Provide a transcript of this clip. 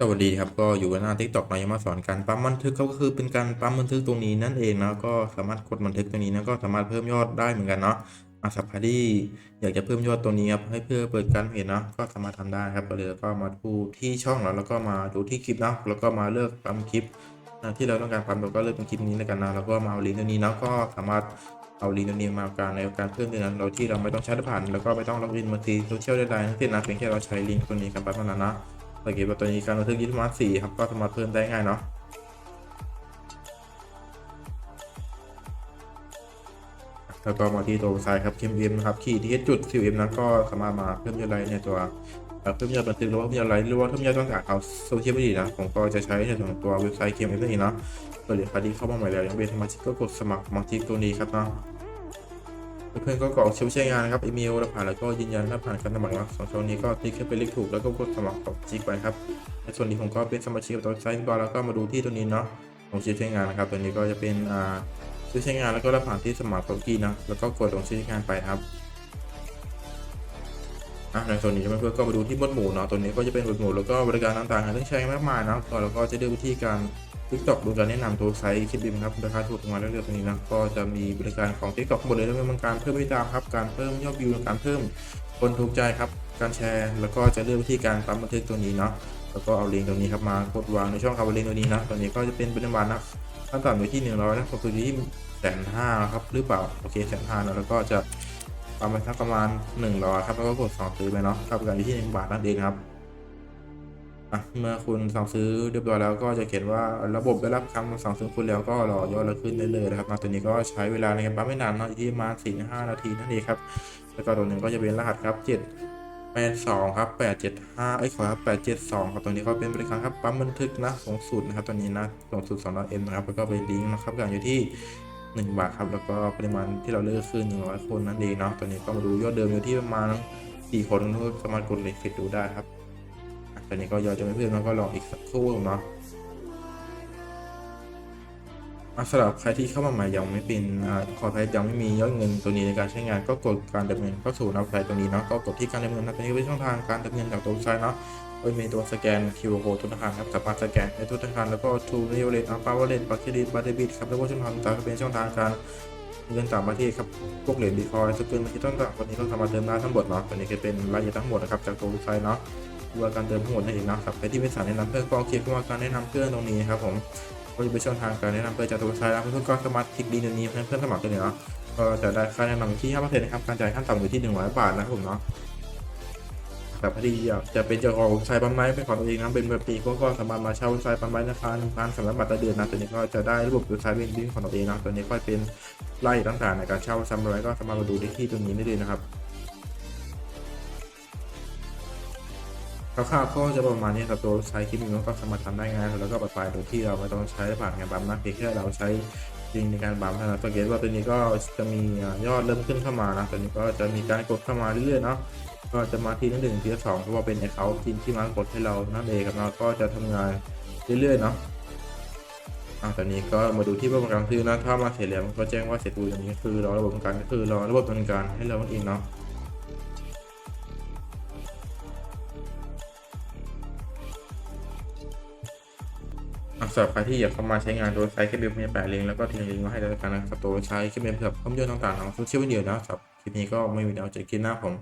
สวัสดีครับก็อยู่กันหน้า TikTok นะยังมาสอนการปั๊มบันทึกเขาก็คือเป็นการปั๊มบันทึกตรงนี้นั่นเองนะก็สามารถกดบันทึกตรงนี้นะก็สามารถเพิ่มยอดได้เหมือนกันเนาะอาสับใครที่อยากจะเพิ่มยอดตัวนี้ครับให้เพื่อเปิดการเพจเนาะก็สามารถทำได้ครับเลยก็มาดูที่ช่องเราแล้วก็มาดูที่คลิปเนาะแล้วก็มาเลือกปั๊มคลิปนะที่เราต้องการปั๊มเราก็เลือกเป็นคลิปนี้แล้วกันนะแล้วก็มาเอาลิงก์ตัวนี้เนาะก็สามารถเอาลิงก์ตัวนี้มาการในการเพิ่มเติมเราที่เราไม่ต้องใช้ผ่าน แล้วก็ไม่ต้องล็อกอินบัญชีโซเชียลใดๆทั้งสิ้นนะเพียงแค่เราใช้ลิงก์ตัวนี้กันปั๊มเท่านั้นนะ สังเกตว่าตัวนี้การบันทึกยี่สิบมาสี่ครับก็สามารถเพิ่มได้ง่ายเนาะแล้วก็มาที่ตัวซ้ายครับ KM นะครับขีดที่จุด QM นะก็สามารถมาเพิ่มยอดไลค์ในตัวเพิ่มยอดบันทึกหรือว่าเพิ่มยอดไลค์หรือว่าเพิ่มยอดต้องการเอาโซเชียลมีเดียนะผมก็จะใช้ในส่วนของตัวเว็บไซต์ KM นั่นเองเนาะก็เหลือใครที่เข้ามาใหม่แล้วยังเป็นสมาชิกก็กดสมัครสมาชิกตัวนี้ครับเนาะ เพื่อนๆก็กรอกชื่อใช้งานนะครับอีเมลแล้วผ่านแล้วก็ยืนยันว่าผ่านการสมัครสองช่องนี้ก็ติ๊กให้เป็นเลขถูกแล้วก็กดสมัครกับจิกไปครับในส่วนนี้ผมก็เป็นสมาชิกตัวไซต์บอลแล้วก็มาดูที่ตัวนี้เนาะของชื่อใช้งานนะครับตัวนี้ก็จะเป็นอ่าชื่อใช้งานแล้วก็รับผ่านที่สมัครตัวกี้นะแล้วก็กดลงชื่อใช้งานไปครับอะในส่วนนี้เพื่อนๆก็มาดูที่หมวดหมู่เนาะตัวนี้ก็จะเป็นหมวดหมู่แล้วก็บริการต่างๆให้ต้องใช้มากมายนะแล้วก็จะเลือกวิธีการ TikTok ดูการแนะนำตัวไซต์คิดบิมครับราคาถูกมาเรื่อยๆตรงนี้นะก็จะมีบริการของ TikTok หมดเลยทั้งเป็นการเพิ่มวิตามครับการเพิ่มยอดวิวการเพิ่มคนถูกใจครับการแชร์ แล้วก็จะเลือกวิธีการปั๊มบันทึกตัวนี้เนาะแล้วก็เอาลิงก์ตรงนี้ครับมากดวางในช่องคำว่าลิงก์ตัวนี้นะตัวนี้ก็จะเป็นปริมาณนะขั้นต่ำอยู่ที่ 100นะสูงสุดอที่แสนห้าครับหรือเปล่าโอเคแสนห้านะแล้วก็จะปั๊มไปสักประมาณ100ครับแล้วก็กดสองซื้อไปเนาะครับการอยู่ที่1บาทนั่นเองครับ อะเมื่อคุณสั่งซื้อเรียบร้อยแล้วก็จะเขียนว่าระบบได้รับคำสั่งซื้อคุณแล้วก็รอยอดเราขึ้นได้เลยนะครับมาตัวนี้ก็ใช้เวลาในการปั๊มไม่นานเนาะอยู่ที่ประมาณสี่ห้านาทีนั่นเองครับแล้วก็ตัวหนึ่งก็จะเป็นรหัสครับเจ็ดแปดสองครับแปดเจ็ดห้าไอ้ขอครับแปดเจ็ดสองครับตัวนี้ก็เป็นบริการครับปั๊มบันทึกนะสูงสุดนะครับตัวนี้นะสูงสุดสองร้อยเอ็มนะครับแล้วก็เป็นลิงก์นะครับการอยู่ที่หนึ่งบาทครับแล้วก็ปริมาณที่เราเลือกคือหนึ่งร้อยคนนั่นเองเนาะตัวนี้ก็มาดูยอดเดิมอยู่ที่ประมาณสี่คนก็สามารถกดเลขฟิตดูได้ครับ ตอนนี้ก็ยอดจะไม่เพิ่มแล้วก็รออีกสักครู่เนาะะสำหรับใครที่เข้ามาใหม่ยังไม่เป็นอขอใครยังไม่มียอดเงินตัวนี้ในการใช้งานก็กดการดำเนินเข้าสู่น้าเว็บไซต์ตัวนี้เนาะก็กดที่การดำเนินนะตัวนี้เป็นช่องทางการดำเนินจากตัวเว็บไซต์เนาะโดยมีตัวสแกน QR code ธนาคารครับสามารถสแกนในธนาคารแล้วก็ทูเรลเลตอัลฟาเวเลตบัตเครดิตบัตเดบิตครับแล้วก็ช่องทางต่างๆเป็นช่องทางการเงินต่างประเทศครับพวกเหรียญบิตคอยน์สกุลมาที่ต้นต่างวันนี้ก็สามารถเติมได้ทั้งหมดเนาะตัวนี้ก็เป็นรายละเอียดทั้งหมดนะครับจากตัวเว็บไซต์เนาะ ดูการเติมทั้งหมดนั่นเองนะครับใครที่เป็นสายแนะนำเพื่อนก็คลิกเข้ามาการแนะนำเพื่อนตรงนี้ครับผมก็จะเป็นช่องทางการแนะนำเพื่อนจากตัวไซต์แล้วเพื่อนก็สามารถคลิกดีนนี้เพื่อนเพื่อนสมัครตัวนี้เนาะก็จะได้ค่าแนะนำที่5%นะครับการจ่ายขั้นต่ำอยู่ที่ 100 บาทนะครับผมเนาะแบบพอดีจะเป็นเจ้าของไซต์ปั๊มไม้เป็นของตัวเองนะเป็นแบบปีก็ก็สามารถมาเช่าไซต์ปั๊มไม้ราคาหนึ่งพันสำหรับบัตรเดือนนะตัวนี้ก็จะได้ระบบไซต์เป็นดิ้งของตัวเองนะตัวนี้ก็เป็นไล่ต่างๆในการเช่าซัมไรก็สามารถมาดูได้ที่ตรงนี้ได้เลยนะครับ คร่าวๆก็จะประมาณนี้ครับตัวใช้คลิปนี้ก็สามารถทำได้ง่ายแล้วก็ปลอดภัยโดยที่เราไม่ต้องใช้ผ่านงานบัมนะเพียงแค่เราใช้ลิงในการบัมเท่านั้นสังเกตว่าตัวนี้ก็จะมียอดเริ่มขึ้นเข้ามานะตัวนี้ก็จะมีการกดเข้ามาเรื่อยๆเนาะก็จะมาทีละหนึ่งทีละสองเพราะว่าเป็นแอคเคาท์ทีมที่มากดให้เรานั่นเองครับเราก็จะทำงานเรื่อยๆเนาะอะตอนนี้ก็มาดูที่ประกันซื้อนะถ้ามาเสร็จแล้วมันก็แจ้งว่าเสร็จดูอย่างนี้คือรอระบบการก็คือรอระบบดำเนินการให้เราเองเนาะ สำหรับใครที่อยากเข้ามาใช้งานโดยใช้แค่เว็บมีแปะลิงก์แล้วก็ทิ้งลิงก์มาให้แล้วกันนะครับตัวใช้แค่เว็บเพื่อข้อมยอดต่างๆของโซเชียลมีเดียนะครับสำหรับคลิปนี้ก็ไม่มีแล้วเจอกันหน้าผม